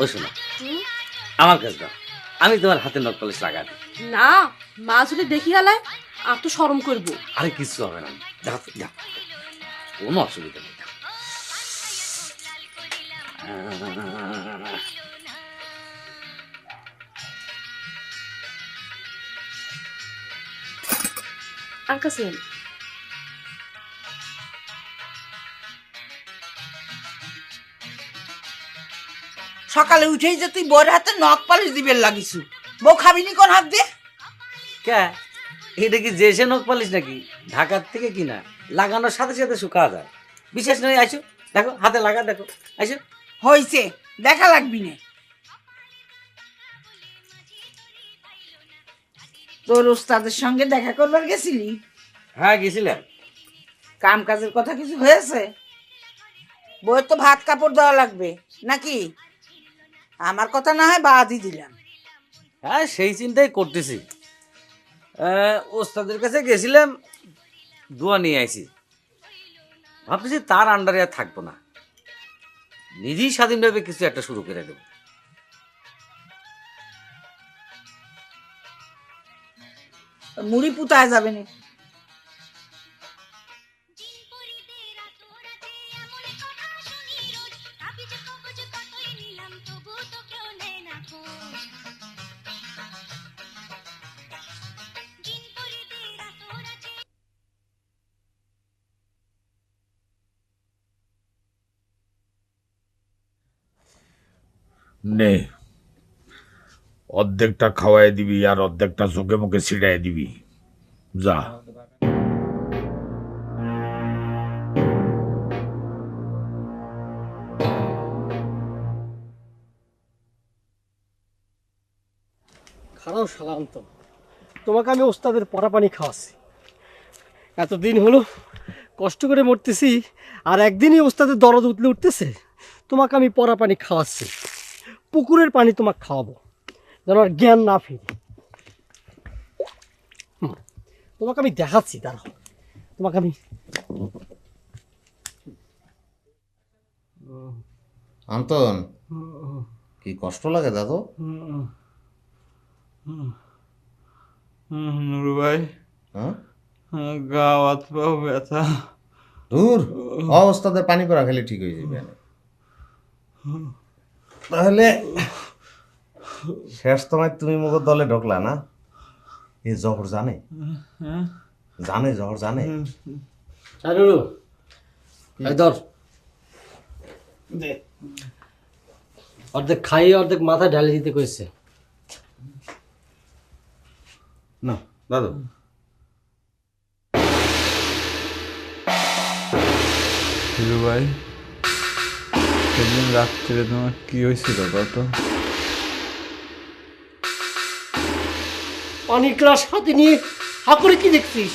ও শোনো। আমার কাছে দাও। আমি তোমার হাতে নখ পালিশ লাগা দিই। না মা যদি দেখি হালায় আর তো শরম করব। আরে কিছু হবে না। তো, কোনো অসুবিধা নেই। যাও। আহ, সকালে উঠেই যে তুই বউর হাতে নখ পালিশ দিবে লাগিছু। বউ খাবিনি কোন হাত দিয়ে? কে? এটা কি জেসে নখ পালিশ নাকি? ঢাকার থেকে কিনা? লাগানোর সাথে সাথে শুকা যায়। বিশেষ নয় আইসো। দেখো হাতে লাগা দেখো। আইসো। হইছে দেখা লাগবি না। তোর ওস্তাদের সঙ্গে দেখা করবার গেছিলি? হ্যাঁ গেছিলাম। কাম কাজের কথা কিছু হয়েছে? বউয়ের তো ভাত কাপড় দেওয়া লাগবে নাকি? আমার কথা না হয় বাদই দিলাম। হ্যাঁ সেই চিন্তাই করতেছি। আহ, ওস্তাদের কাছে গেছিলাম দোয়া নিয়ে আইছি। ভাবতেছি তার আন্ডারে আর থাকব না। নিজেই স্বাধীনভাবে কিছু একটা শুরু করে দেবো। মুড়ি পুতায় যাবে না নে অর্ধেকটা খাওয়াই দিবি আর অর্ধেকটা চোখে মুখে ছিড়াই দিবি। যা। খারাপ সালান্ত তোমাকে আমি ওস্তাদের পরা পানি খাওয়াচ্ছি। এতদিন হলো কষ্ট করে মরতেছি আর একদিনই ওস্তাদের দরদ উতলে উঠতেছে তোমাকে আমি পরা পানি খাওয়াচ্ছি। পুকুরের পানি তোমাকে খাওয়াবো যেন আর জ্ঞান না ফিরে। তোমাকে আমি দেখাচ্ছি দাঁড়াও। তোমাকে আমি আন্তন কি কষ্ট লাগে দাদু? নুরু ভাই। হ্যাঁ? গা হাত পাও ব্যথা। দূর? অবস্থাতে পানি পড়া খেলে ঠিক হয়ে যাবে। তাহলে শেষ তোমায় তুমি মুখের দলে ঢোকলা না? এ জহর জানে? জানে জহর জানে? ধর। অর্ধেক খাই অর্ধেক মাথা ঢালে দিতে কইছে। না দাদু। নুরু ভাই সেদিন রাত্রে তোমার কি হয়েছিল কত গ্লাস হাতে নিয়ে হা করে কি দেখছিস?